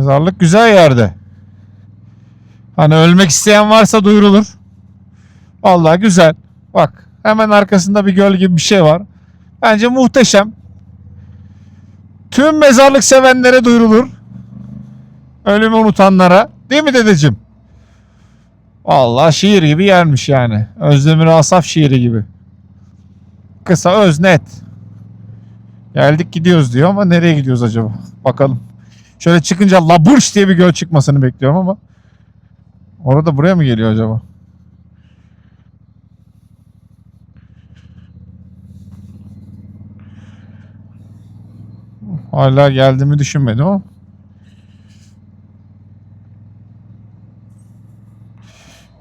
Mezarlık güzel yerde. Hani ölmek isteyen varsa duyurulur. Vallahi güzel. Bak hemen arkasında bir göl gibi bir şey var. Bence muhteşem. Tüm mezarlık sevenlere duyurulur. Ölümü unutanlara. Değil mi dedeciğim? Vallahi şiir gibi yermiş yani. Özdemir Asaf şiiri gibi. Kısa öz net. Geldik gidiyoruz diyor ama nereye gidiyoruz acaba? Bakalım. Şöyle çıkınca Laburş diye bir göl çıkmasını bekliyorum ama. Orada buraya mı geliyor acaba? Hala geldiğimi düşünmedim ama.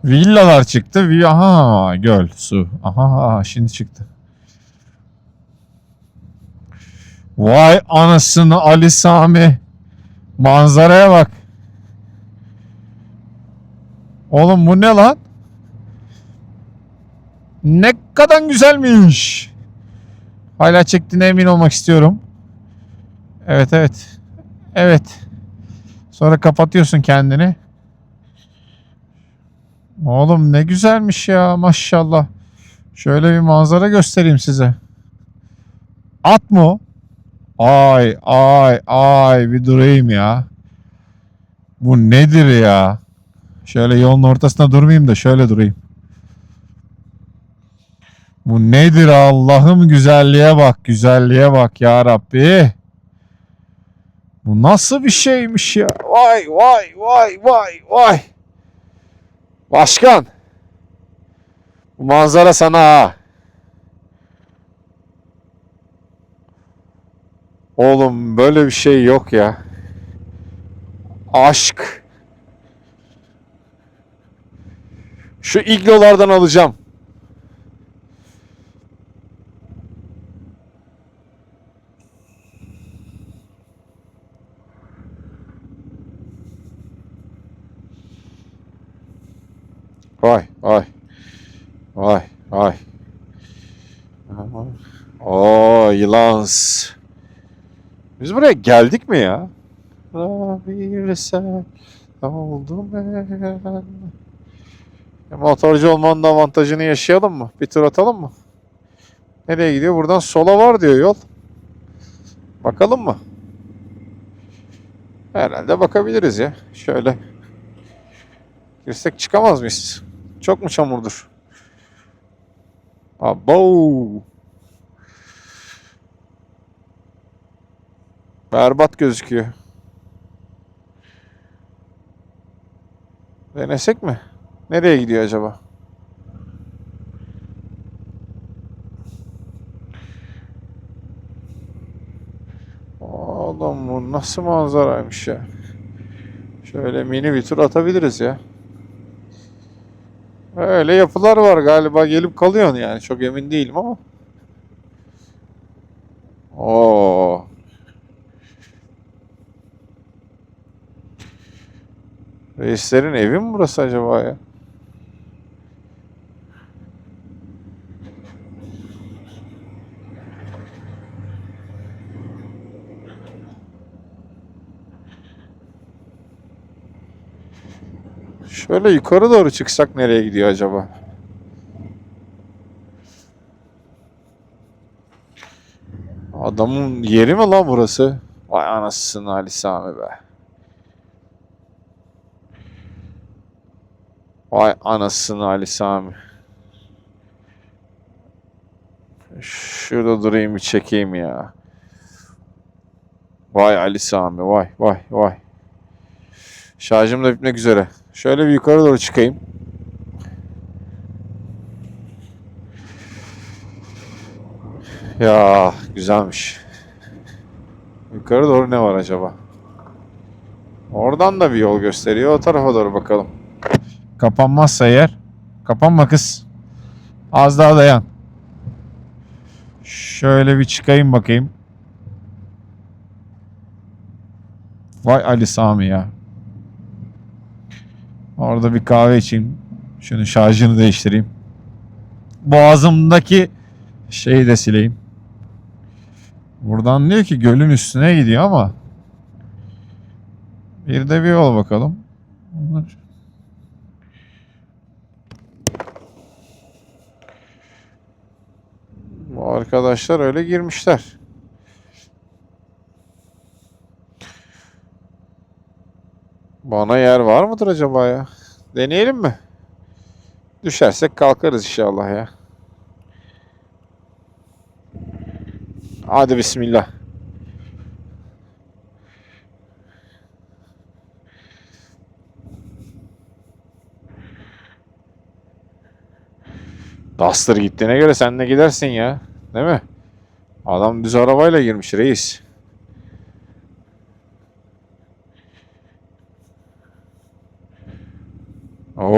Villalar çıktı. Aha göl, su. Aha şimdi çıktı. Vay anasını Ali Sami. Manzaraya bak. Oğlum bu ne lan? Ne kadar güzelmiş. Hala çektiğine emin olmak istiyorum. Evet evet. Evet. Sonra kapatıyorsun kendini. Oğlum ne güzelmiş ya maşallah. Şöyle bir manzara göstereyim size. At mı? Ay ay ay bir durayım ya. Bu nedir ya? Şöyle yolun ortasında durmayayım da şöyle durayım. Bu nedir Allah'ım güzelliğe bak güzelliğe bak ya Rabbi. Bu nasıl bir şeymiş ya? Vay vay vay vay vay. Başkan. Bu manzara sana ha. Oğlum böyle bir şey yok ya. Aşk. Şu iglolardan alacağım. Vay vay. Vay vay. Oo yılans. Biz buraya geldik mi ya? Bir sen oldum ben. Motorcu olmanın avantajını yaşayalım mı? Bir tur atalım mı? Nereye gidiyor? Buradan sola var diyor yol. Bakalım mı? Herhalde bakabiliriz ya. Şöyle. Girsek çıkamaz mıyız? Çok mu çamurdur? Abo. Berbat gözüküyor. Denesek mi? Nereye gidiyor acaba? Oğlum bu nasıl manzaraymış ya. Şöyle mini bir tur atabiliriz ya. Öyle yapılar var galiba gelip kalıyorsun yani çok emin değilim ama. Oo. Reislerin evi mi burası acaba ya? Şöyle yukarı doğru çıksak nereye gidiyor acaba? Adamın yeri mi lan burası? Vay anasını Ali Sami be. Vay anasını Ali Sami. Şurada durayım bir çekeyim ya. Vay Ali Sami vay vay vay. Şarjım da bitmek üzere. Şöyle bir yukarı doğru çıkayım. Ya güzelmiş. Yukarı doğru ne var acaba? Oradan da bir yol gösteriyor. O tarafa doğru bakalım. Kapanmazsa eğer. Kapanma kız. Az daha dayan. Şöyle bir çıkayım bakayım. Vay Ali Sami ya. Orada bir kahve içeyim. Şunun şarjını değiştireyim. Boğazımdaki şeyi de sileyim. Buradan diyor ki gölün üstüne gidiyor ama Bir de bir yol bakalım. Bu arkadaşlar öyle girmişler. Bana yer var mıdır acaba ya? Deneyelim mi? Düşersek kalkarız inşallah ya. Hadi bismillah. Duster gittiğine göre sen de gidersin ya. Değil mi? Adam düz arabayla girmiş reis. Oo.